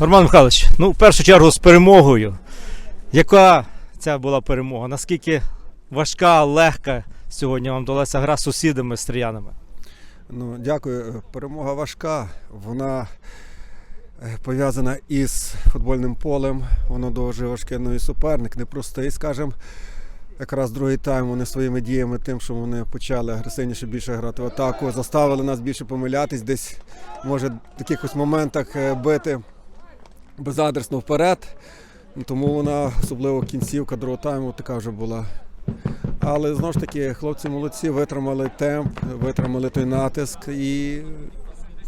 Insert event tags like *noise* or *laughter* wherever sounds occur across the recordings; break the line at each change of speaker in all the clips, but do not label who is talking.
Роман Михайлович, ну в першу чергу з перемогою. Яка ця була перемога? Наскільки важка, легка сьогодні вам далася гра з сусідами стріянами?
Ну, дякую. Перемога важка. Вона е, пов'язана із футбольним полем. Воно дуже важке. Ну і суперник непростий, скажімо. Якраз другий тайм вони своїми діями, тим, що вони почали агресивніше більше грати в атаку, заставили нас більше помилятись, десь може в якихось моментах е, бити безадресно вперед. Тому вона, особливо кінцівка другого тайму, така вже була. Але знову ж таки, хлопці молодці, витримали темп, витримали той натиск і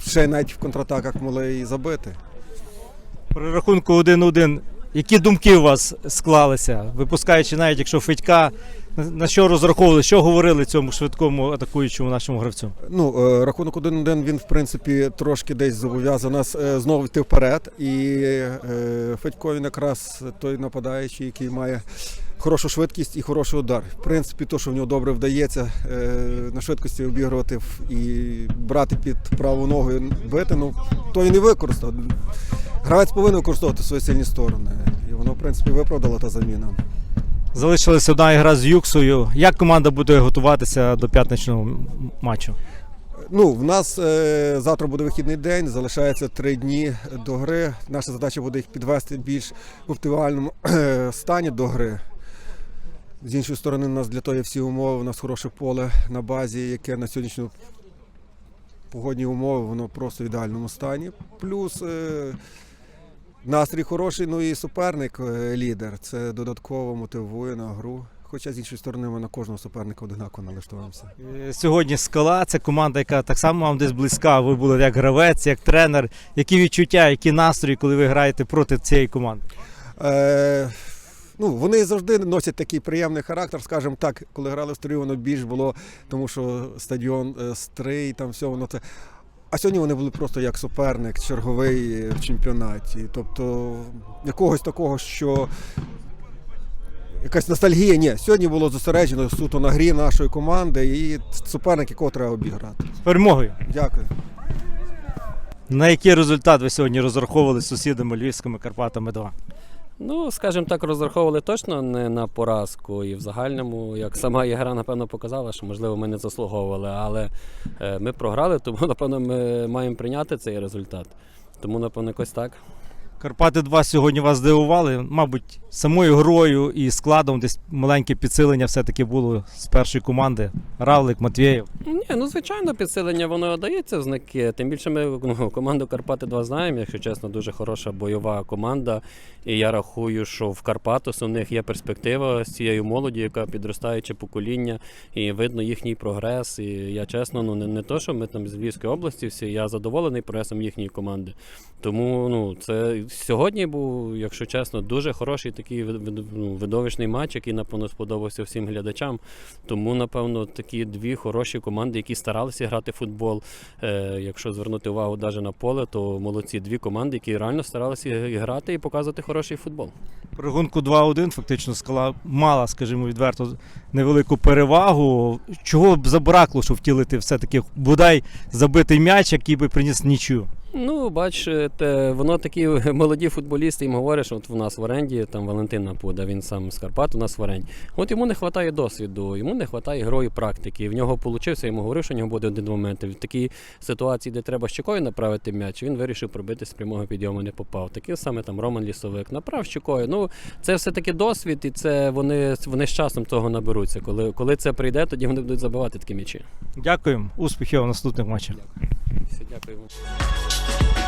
ще навіть в контратаках могли і забити.
При рахунку 1-1, які думки у вас склалися, випускаючи навіть якщо Федька, на- що розраховували, що говорили цьому швидкому атакуючому нашому гравцю?
Ну, е, рахунок 1-1, він в принципі трошки десь зобов'язав нас е, знову йти вперед. І е, Федько він якраз той нападаючий, який має хорошу швидкість і хороший удар. В принципі, то, що в нього добре вдається на швидкості обігрувати і брати під праву ногу бити, ну то і не використав. Гравець повинен використовувати свої сильні сторони. І воно, в принципі, виправдала та заміна.
Залишилася одна ігра з Юксою. Як команда буде готуватися до п'ятничного матчу?
Ну, в нас е, завтра буде вихідний день, залишається три дні до гри. Наша задача буде їх підвести більш в оптимальному е, стані до гри. З іншої сторони, у нас для того є всі умови. У нас хороше поле на базі, яке на сьогоднішню погодні умови, воно просто в ідеальному стані. Плюс е, настрій хороший, ну і суперник е, лідер. Це додатково мотивує на гру. Хоча з іншої сторони, ми на кожного суперника однаково налаштовуємося.
Е, Сьогодні скала це команда, яка так само вам десь близька. Ви були як гравець, як тренер. Які відчуття, які настрої, коли ви граєте проти цієї команди?
Е, ну, вони завжди носять такий приємний характер, скажімо так, коли грали в стрій, воно більш було, тому що стадіон е, стрий, там все воно це. А сьогодні вони були просто як суперник, черговий в чемпіонаті. Тобто якогось такого, що якась ностальгія. Ні, сьогодні було зосереджено суто на грі нашої команди і суперник, якого треба обіграти.
З перемогою.
Дякую.
На який результат ви сьогодні розраховували з сусідами Львівськими Карпатами 2?
Ну, скажімо так, розраховували точно не на поразку. І в загальному, як сама ігра, напевно, показала, що можливо ми не заслуговували, але е, ми програли, *laughs* тому напевно ми маємо прийняти цей результат. Тому, напевно, якось так.
Карпати 2 сьогодні вас здивували. Мабуть, самою грою і складом десь маленьке підсилення все-таки було з першої команди. Равлик, Матвєєв.
Ні, ну звичайно, підсилення воно дається в знаки. Тим більше ми ну, команду Карпати 2 знаємо, якщо чесно, дуже хороша бойова команда. І я рахую, що в Карпатос у них є перспектива з цією молоді, яка підростаюче покоління, і видно їхній прогрес. І я чесно, ну не, не то, що ми там з Львівської області всі, я задоволений прогресом їхньої команди. Тому ну це сьогодні був, якщо чесно, дуже хороший такий ну, видовищний матч, який напевно сподобався всім глядачам. Тому, напевно, такі дві хороші команди, які старалися грати в футбол. Е, якщо звернути увагу навіть на поле, то молодці дві команди, які реально старалися грати і показувати хороший футбол.
При рахунку 2-1 фактично скала мала, скажімо, відверто невелику перевагу. Чого б забракло, щоб втілити все-таки бодай забитий м'яч, який би приніс нічю?
Ну, бачите, воно такі *laughs* молоді футболісти їм говорять, що от в нас в оренді там Валентин Напуда, він сам з Карпат, у нас в оренді. От йому не вистачає досвіду, йому не вистачає грої практики. В нього вийшло, я йому говорив, що в нього буде один момент. В такій ситуації, де треба щекою направити м'яч, він вирішив пробити з прямого підйому, не попав. Такий саме там Роман Лісовик направ щекою. Ну, це все таки досвід, і це вони, вони з часом того наберуться. Коли, коли це прийде, тоді вони будуть забивати такі м'ячі.
Дякуємо, успіхів у наступних матчах.
Все, дякую. вам.